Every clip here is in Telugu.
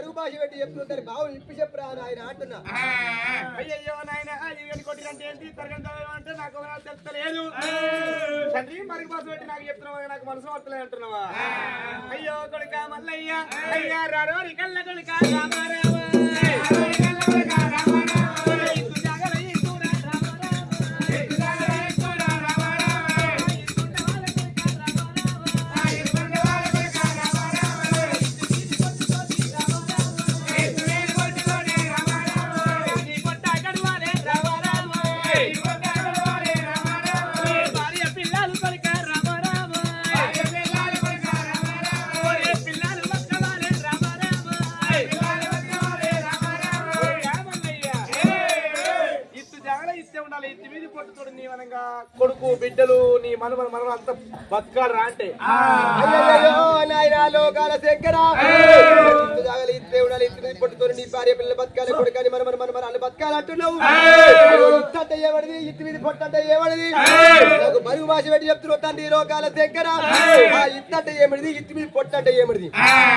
బరువు భాష పెట్టి చెప్తుంటారు. బావు ఇప్పి చెప్పురా అని ఆయన అంటున్నా. అయ్యయ్యో నాయన కొట్టినంటే ఏంటి? చదవడం అంటే నాకు తెలుస్తలేదు తండ్రి మరి బాసు పెట్టి నాకు చెప్తున్నావా నాకు మనసు వస్తలే అంటున్నావా? అయ్యో కొడుక మల్లయ్య. అయ్యా రారో కళ్ళ కొడుక రామారావ. నీ మనవల మనవలు అంత బతకాలు రా అంటే. లోకాల శంకర. జాగలి నీ భార్య పిల్లలు బతకాలి కొడుకని మన మన మన మన ఇత్తంటే ఏమడిది ఇత్తు మీద పొట్టంటే ఏమడిది నాకు బరువు భాష పెట్టి చెప్తున్నావు తండ్రి లోకాల శంకర ఆ ఇత్తంటే ఏమడిది? ఇత్తు మీద పొట్టంటే ఏమడిది?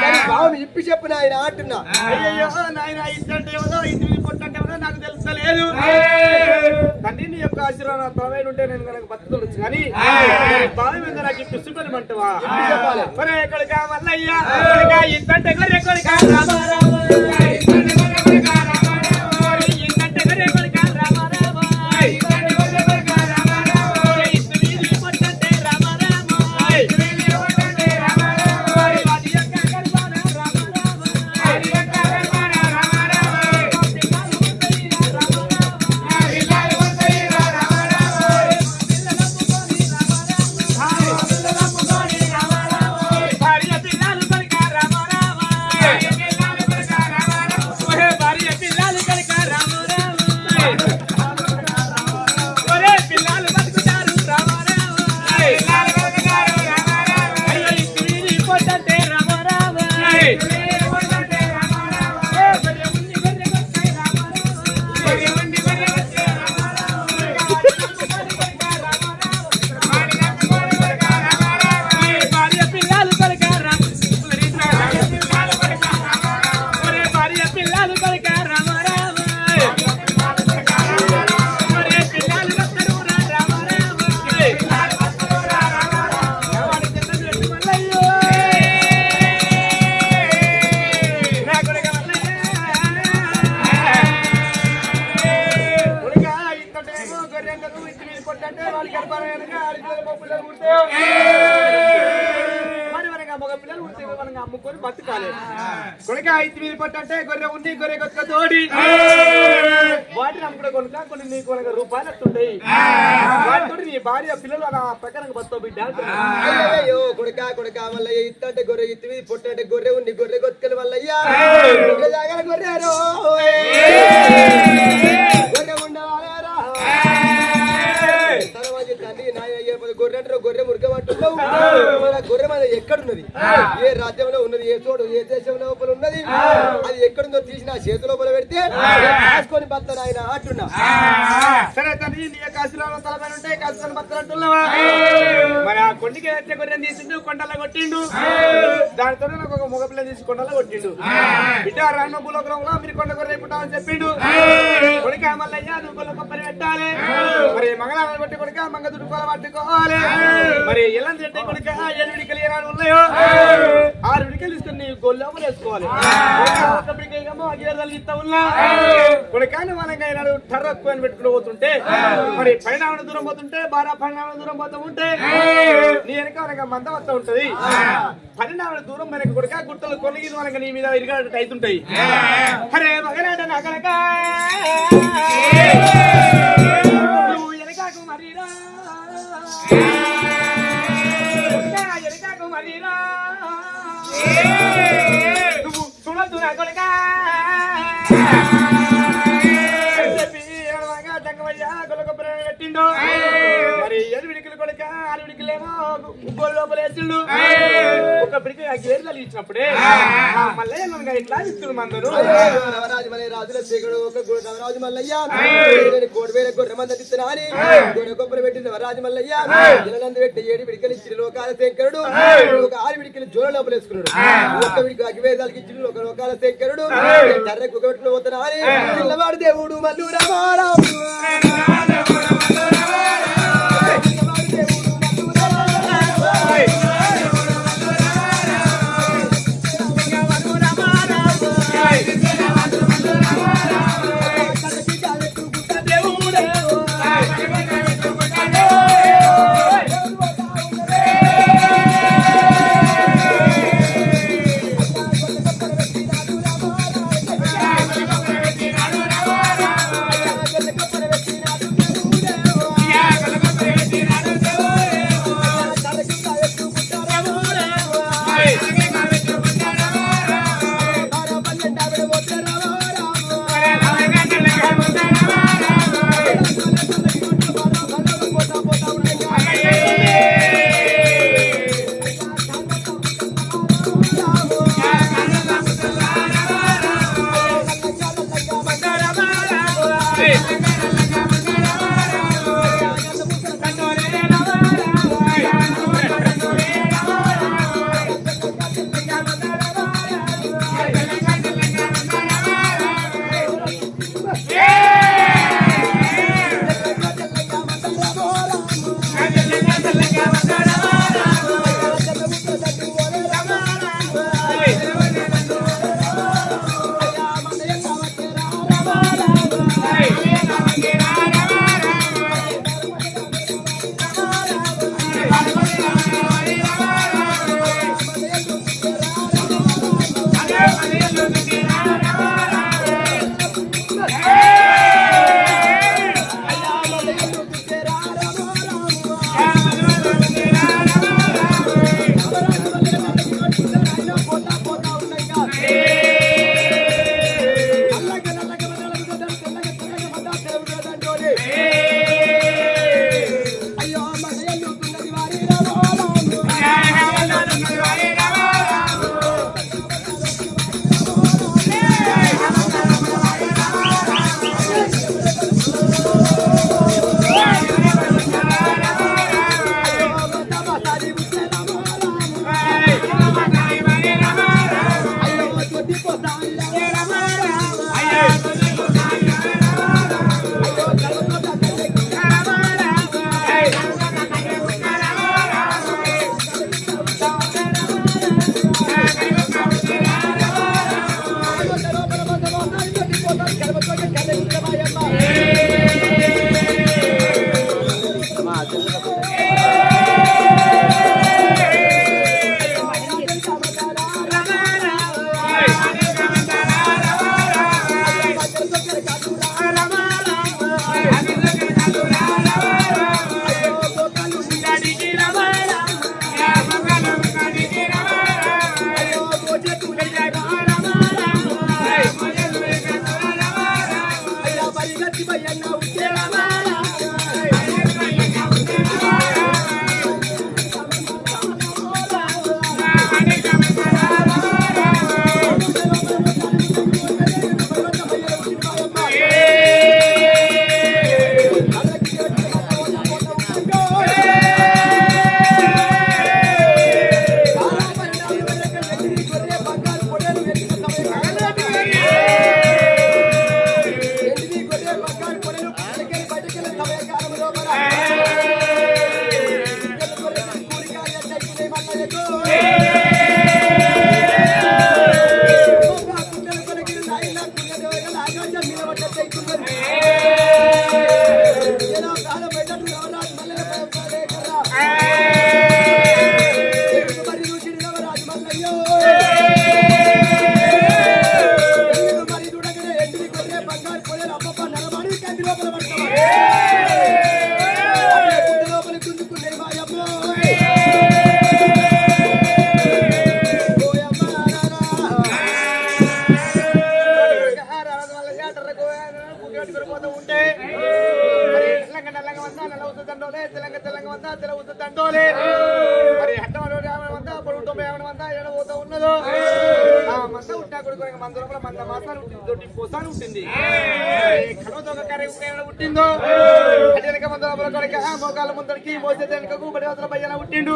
కానీ బావం ఇప్పి చెప్పు నాయన అంటున్నా. మీద ఏమో నాకు తెలుస్తలేదు. తండ్రి నీ యొక్క ఆశీర్వాదం తలమైన ఉంటే నేను కనుక బతుకుతుండొచ్చు. కానీ బావి మీద నాకు ఇప్పుడు సుపెనమంటవా చెప్పాలి. ఒరే కొడుకా మల్లయ్య ఇత్తంటే గొర్రె ఇత్తి మీద పొట్టంటే గొర్రె ఉంది గొర్రె కొత్తుకలు మల్లయ్య గొర్రె గొర్రెరో గొర్రె మన గొర్రె మన ఎక్కడున్నది? ఏ రాజ్యంలో ఉన్నది ఏ చోటు ఏ దేశం లోపల ఉన్నది? అది ఎక్కడుందో తీసి నా చేతి లోపల పెడితే రాసుకొని బతాను ఆయన అంటున్నా. సరే తండ్రి నీ ఆశీర్వాదం తలపైన ఉంటే కాసుకొని బత్తలు అంటున్నావా? మరి ఆ కొండికి వచ్చే గొర్రెని తీసిండు కొండలో కొట్టిండు. దానితో నాకు ఒక మగ తీసి కొండలో కొట్టిండు. బిడ్డ రాను భూలోకంలో మీరు కొండ గొర్రె పుట్టామని చెప్పిండు. కొడుక మల్లయ్య నువ్వు గొల్ల కొబ్బరి పెట్టాలి. మరి మంగళాలను కొట్టి కొడుక మంగ దుడుకోల పట్టుకోవాలి. మరి ఎలా అంటే కొడుక ఏడు విడికలు ఏనాడు ఉన్నాయో? ఆరు విడికలు తీసుకుని నీ వేసుకోవాలి. ఒక విడికేమో ఇస్తా ఉన్నా? కొడుకాని మనకి అయినాడు టర్రక్కు అని పెట్టుకుని పోతుంటే మరి పైన దూరం పోతుంటే బారా పైన దూరం పోతూ ఉంటే నీ వెనక మనకి మంద వస్తూ ఉంటది. పన్నెండు దూరం మనకి కొడుక గుట్టలు కొనగిరి మనకి నీ మీద ఇరిగాడు అవుతుంటాయి అరే మగనాట నా కనుక. నువ్వు ఎనకాకు మరీరా. మరీరా నువ్వు చూడద్దు నా కొడుక. గోల్ లోపల వేసిండు. ఒక పిడికి ఆ గేదెలు ఇచ్చినప్పుడే మళ్ళీ ఇట్లా మందరు. నవరాజు మలై రాజుల శేఖరుడు ఒక నవరాజు మల్లయ్య. నేను కోడి వేల గొర్రె మంద తిత్తున్నా గొర్రె కొబ్బరి పెట్టిన నవరాజు మల్లయ్య? ఇళ్ళందు పెట్టి ఏడు విడికలు ఇచ్చిన లోకాల శంకరుడు ఒక ఆరు విడికలు జోల లోపల వేసుకున్నాడు. ఒక్క విడికి అగివేదాలకి ఇచ్చిన ఒక లోకాల శంకరుడు తర్ర కుగట్లు పోతున్నా అని పిల్లవాడు దేవుడు మల్లు I need to మంద మాసాలు ఉంటుంది దొడ్డి పోసాలు ఉంటుంది. పుట్టిందో? అటు వెనక మంద లోపల కొడుక మోకాల ముందరికి మోసే వెనకకు బడి వదల బయ్యన పుట్టిండు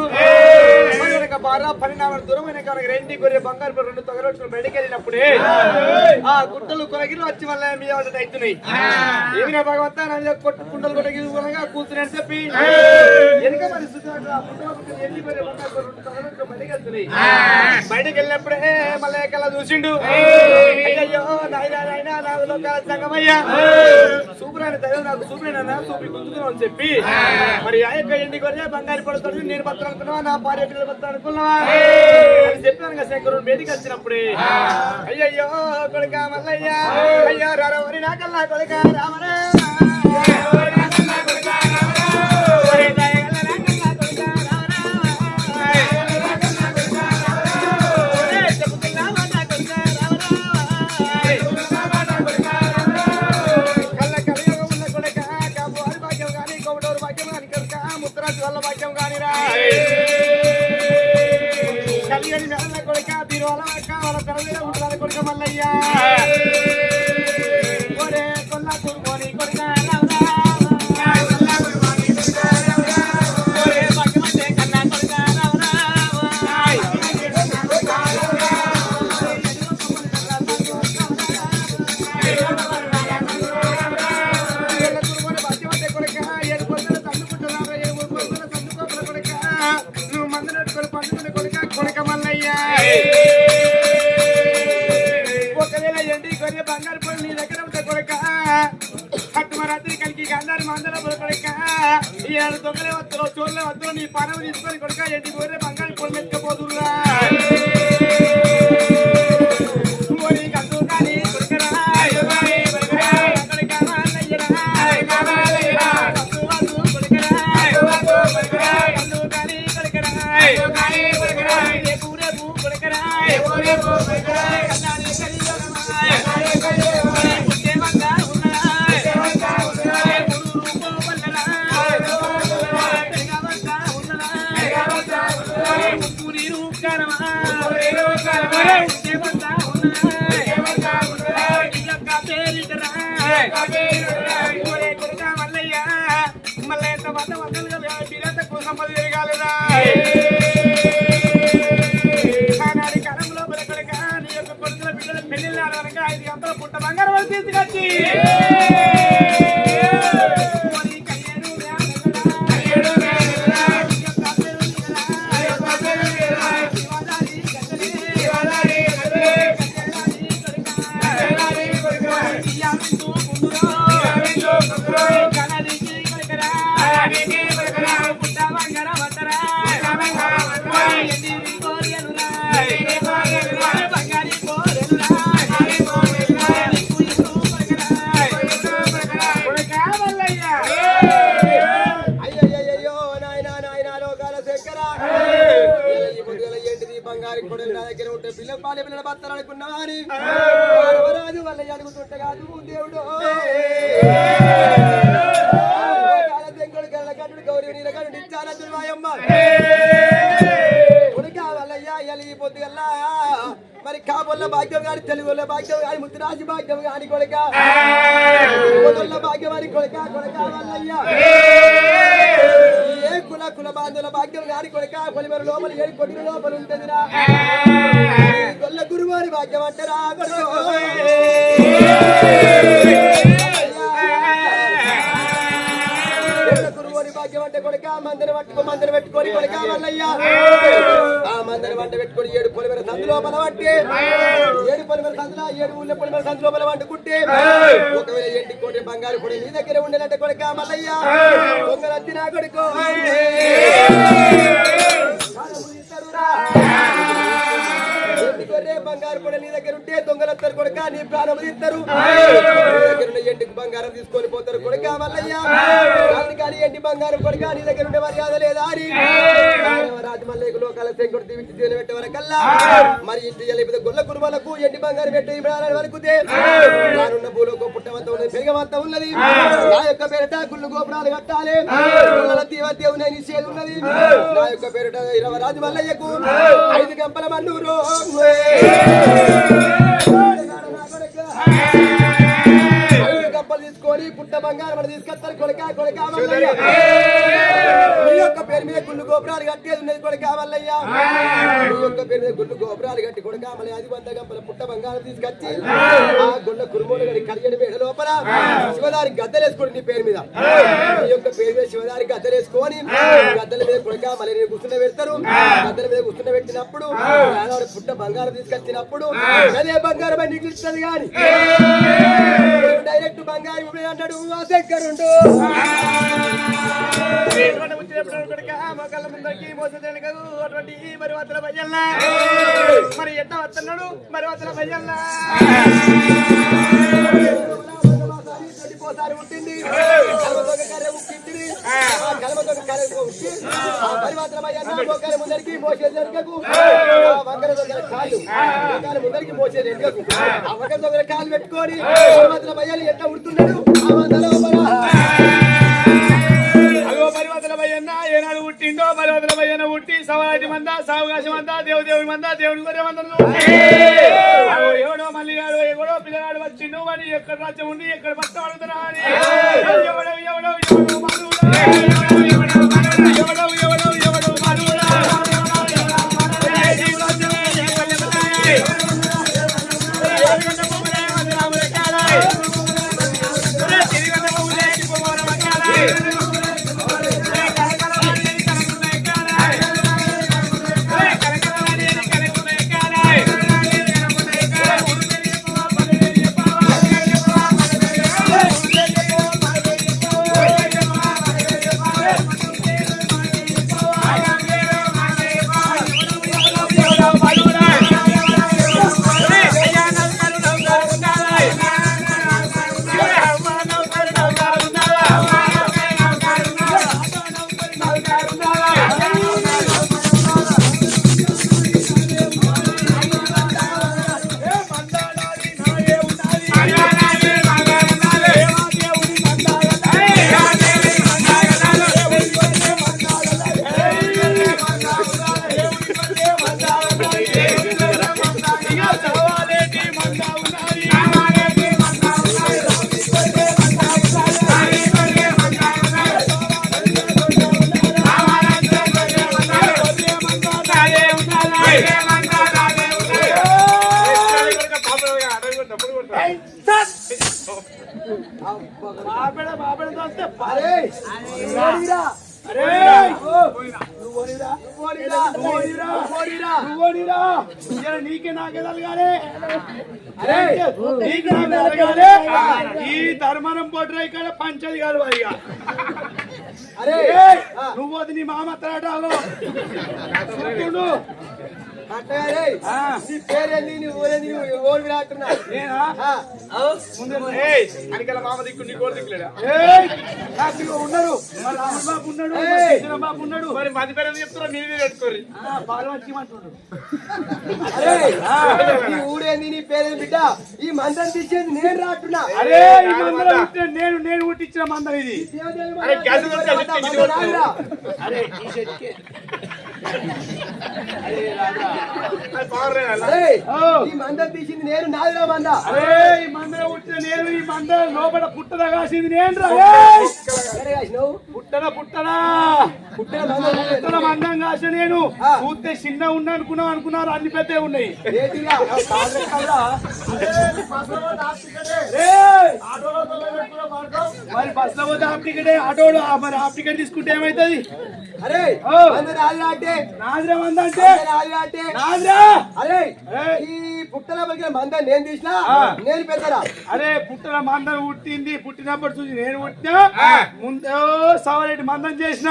మరి వెనక బాగా పరిణామాలు దూరం వెనక రెండి గొర్రె బంగారు రెండు తొగరొచ్చుకుని బయటికి వెళ్ళినప్పుడే ఆ గుట్టలు కొరగిరు వచ్చి మళ్ళీ మీద అవుతున్నాయి భగవంతా నా మీద కొట్టు కుండలు కొట్టగి కూర్చుని చెప్పి వెనక మరి సుధాకర్ బంగారు వెళ్ళినప్పుడే మళ్ళీ కల్లా చూసిండు. అయ్యో నాయనా నాయనా నా లోకాల సంగమయ్యా. సూపరాని దైవం నాకు సూపరేనా సూపరి గుంజుతున్నావు అని చెప్పి. మరి ఆ యొక్క ఎండి కొరే బంగారు పడుతుంది నేను పత్రం నా భార్య అని చెప్పాను కదా శంకరుడు వేదిక వచ్చినప్పుడే. అయ్యయ్యో కొడుక మల్లయ్య. అయ్యో రారవరి నాకల్లా కొడుక రామరే. మల్లయ్య. ఒరే కొల్లాపూర్ పోని కొడుక చోళ్ళే వద్దు నీ పనవి తీసుకొని కొడుక ఎన్ని కొరియ మీరంతా కాలంలో నీ యొక్క కొడుకుల బిడ్డల ఆడవనక ఐదు గంటల పుట్ట బంగారం తీసుకొచ్చి. లోపల లోపల ఉంటుందిరా గొల్ల గురువారి భాగ్యం అంటారా గురువారి భాగ్యం అంటే కొడుక పట్టుకో మందర పెట్టుకొని కొడుక వల్లయ్యా. ఆ మందర వంట పెట్టుకొని ఏడు పొలిమర సందు లోపల పట్టి ఏడు పొలిమర సందులో ఏడు ఊళ్ళో పొలిమర సందు లోపల వండుకుంటే ఒకవేళ ఎండి కోటి బంగారు కూడా నీ దగ్గర ఉండేలంటే కొడుక మల్లయ్య దొంగలు వచ్చి నా కొడుకు. బంగారు కూడా నీ దగ్గర ఉంటే దొంగలందరు కొడుక నీ ప్రాణం తీస్తారు ఎండికి బంగారం తీసుకొని పోతారు కొడుక మల్లయ్య. కానీ ఎండి బంగారం కొడుక నీ దగ్గర ఉండే మర్యాద లేదా అని రాజమల్లయ్యకు లోకాల శంకుడు దీవించి దీని పెట్టే వరకల్లా మరి ఇంటి లేకపోతే గొల్ల కురుమలకు ఎండి బంగారం పెట్టి ఇవ్వాలని వరకుతే రానున్న భూలోకం పుట్టమంత ఉన్నది పెరగమంత ఉన్నది నా యొక్క పేరిట గుళ్ళు గోపురాలు కట్టాలి ఉన్నాయి నిషేధం ఉన్నది నా యొక్క పేరిట ఇరవై రాజు మల్లయ్యకు ఐదు గంపల మన్నూరు ఐదు గంపలు తీసుకొని పుట్ట బంగారం అని తీసుకొస్తారు. కొడుక కొడుక మల్లయ్య నీ యొక్క పేరు మీద గుళ్ళు గోపురాలు కట్టేది ఉన్నది కొడుక మల్లయ్య నీ యొక్క పేరు మీద గుళ్ళు గోపురాలు కట్టి కొడుక మళ్ళీ అది వంద గంపల పుట్ట బంగారం తీసుకొచ్చి ఆ గుళ్ళ కురుమూలు గడి కళ్యాణ పేట లోపల శివదారి గద్దలేసుకోండి నీ పేరు మీద. నీ యొక్క పేరు మీద శివదారి గద్దలేసుకొని గద్దల మీద కొడుక మళ్ళీ నేను గుర్తున్న పెడతారు గద్దల మీద గుర్తున్న పెట్టినప్పుడు పుట్ట బంగారం తీసుకొచ్చినప్పుడు అదే బంగారం అని నిగిలిస్తుంది కానీ డైరెక్ట్ బంగారం అంటాడు ఆ శంకరుండు మొక్కల ముందరికి మోసదేని కాదు. అటువంటి మరి భయ్యల్లా మరి ఎట్ట వస్తున్నాడు? మరి భయ్యల్లా పోసారి ఉంటుంది కలమతోక కర్రె ఉక్కింటిరి. ఆ కలమతోక కర్రె ఉక్కి, ఆ పరివర్తనమయ్యన్న మోకాల ముందరికి మోసేది వెనుకకు. ఆ వంకర దొంగల కాళ్ళు. మోకాల ముందరికి మోసేది వెనుకకు. ఆ వంకర దొంగల కాళ్ళు పెట్టుకొని పరివర్తనమయ్యని ఎట్లా ఉడుతున్నాడు? ఆ వందల లోపల. అగో పరివర్తన భయ్యన్న ఏనాడు పుట్టిండో పరివర్తన భయ్యన్న పుట్టి సవాటి మంద సావకాశం అంతా దేవుదేవుడి మంద దేవుడి గొర్రె మందను. అగో ఎవడో పిల్లగాడు వచ్చిండు మరి ఎక్కడ రాజ్యం ఉండి ఎక్కడ భర్త పడుతున్నా అని ఎవడో ఎవడో ఎవడో మనువుడా. ఎవడో ఎవడో ఎవడో ఎవడో నీకే నాకే తలగాలే. అరే! నీకే నాకే తలగాలే. ఈ ధర్మరం పొట్ర ఇక్కడ పంచది కాదు ఇక. అరే. నువ్వు అది నీ మామ త్రాటాలో మామ దిక్కు నీ కోడి దిక్కులేడా? మరి రాముల బాబు ఉన్నాడు. మరి బాబు ఉన్నాడు. మరి మధ్య పేరు చెప్తున్నా మీరు పెట్టుకోరు మంచిమంటుండ్రు అరే నీ ఊరేంది నీ పేరేంది బిడ్డ? ఈ మందం తీసేది నేను రాటున్నా అరే ఈ మందరం నేను నేను పుట్టించిన మందరం ఇది. అరే గ్యాస్ అరే ఈ. ఈ మందం తీసింది నేను నాదిరా మంద. అరే ఈ మందరం పుట్టిన నేను ఈ మందరం లోపల పుట్టద కాసింది నేను రా సరే కాసినావు? పుట్టన పుట్టనా పుట్టిన మందం నువ్వే. పుట్టన మందం కాసి నేను. చూస్తే చిన్న ఉన్నా అనుకున్నావు అనుకున్నారు? అన్ని పెద్దవి ఉన్నాయి! మరి బస్లో పోతే హాఫ్ టికెట్? ఆటోడు ఆ మరి హాఫ్ టికెట్ తీసుకుంటే ఏమైతుంది? అరే ఓ. అంటే నాదిరా మంద అంటే? రాజు అంటే? నాదిరా! అరే. ఈ పుట్టల పలికిన మంద నేను తీసినా. నేను పెద్దరా? అరే పుట్టిన మందం పుట్టింది పుట్టినప్పుడు చూసి నేను పుట్టినా ముందు సవరెడ్డి మందం చేసిన.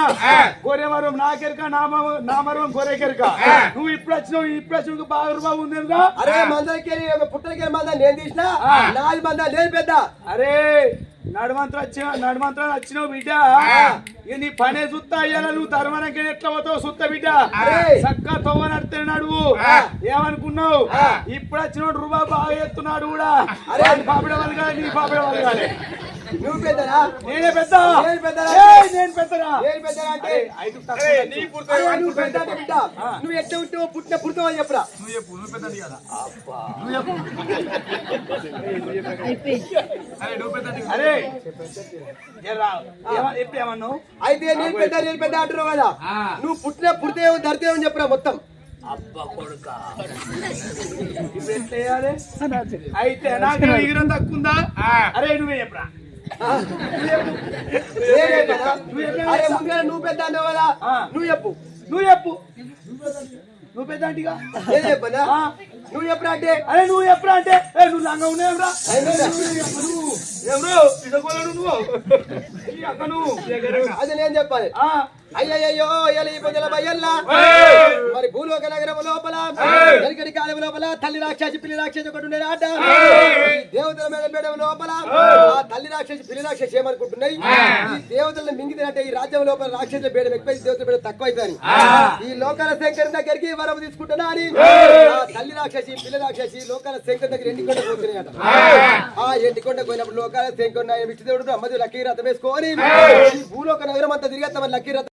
గొర్రెవరం నాకెరక నామరం గొర్రెకెరక. నువ్వు ఇప్పుడు వచ్చినావు ఇప్పుడు వచ్చిన బాగా బాబు ఉందేగా అరే మందలకి పుట్టలకి మంద నేను తీసినా నాది మంద నేను పెద్ద. అరే నడుమంత్రం వచ్చిన నడుమంత్రం వచ్చినావు బిడ్డ. నీ పనే సుత్త అయ్యాల నువ్వు ధర్మనకి ఎట్లా పోతావు సుత్త బిడ్డ. చక్క తవ్వ నడితే నడువు. ఏమనుకున్నావు? ఇప్పుడు వచ్చినోడు రూబా బాగా ఎత్తున్నాడు కూడా. అరే. అరే పాపడ వాళ్ళు కాదు నీ పాపడ వాళ్ళు కాదు నువ్వు పెద్దరా? నేనే పెద్ద? నేను పెద్దరా? నేను పెద్దరా? నేను పెద్దరా అంటే? తక్కువ. నువ్వు పెద్ద అంటే బిడ్డ నువ్వు ఎట్లా ఉంటావు పుట్టిన పుడతావు అని చెప్పరా. నువ్వు చెప్పు నువ్వు పెద్దది కదా. అరే అయితే నేను పెద్ద నేను పెద్ద అంటున్నావు కదా. నువ్వు పుట్టిన పుడితే ధరితే అని చెప్పరా మొత్తం. చేయాలి? అయితే నాకు ఎగిరం తక్కుందా అరే నువ్వే చెప్పరా. అరే ముందుగా నువ్వు పెద్ద అన్నావు కదా నువ్వు చెప్పు నువ్వు చెప్పు నువ్వు పెద్ద అంటిగా నేను చెప్పనా నువ్వు చెప్పరా అంటే అరే నువ్వు చెప్పరా అంటే ఏ నువ్వు లంగా ఉన్నావురా ఎవరు నువ్వు అక్క నువ్వు అది నేను చెప్పాలి అయ్యయ్యో ఎలి పొదల బయ్యల్లా! మరి భూలోక నగరం లోపల వెనకటి కాలం లోపల తల్లి రాక్షసి పిల్లి రాక్షసి ఒకటి ఉండేది ఆట. దేవతల మీద మేడం లోపల ఆ తల్లి రాక్షసి పిల్లి రాక్షసి ఏమనుకుంటున్నాయి? ఈ దేవతలను మింగితే ఈ రాజ్యం లోపల రాక్షసుల బేడం ఎక్కువ దేవతల బేడం తక్కువ ఈ లోకాల శంకర్ దగ్గరికి వరం తీసుకుంటున్నా అని. ఆ తల్లి రాక్షసి పిల్లి రాక్షసి లోకాల శంకర్ దగ్గర ఎండికొండ పోతున్నాయట ఆ! ఎండికొండ పోయినప్పుడు లోకాల శంకర్ విష్ణుదేవుడు బ్రహ్మదేవుడు లక్కీ రథం వేసుకొని ఈ భూలోక నగరం అంతా తిరిగేస్తామని లక్కీ రథం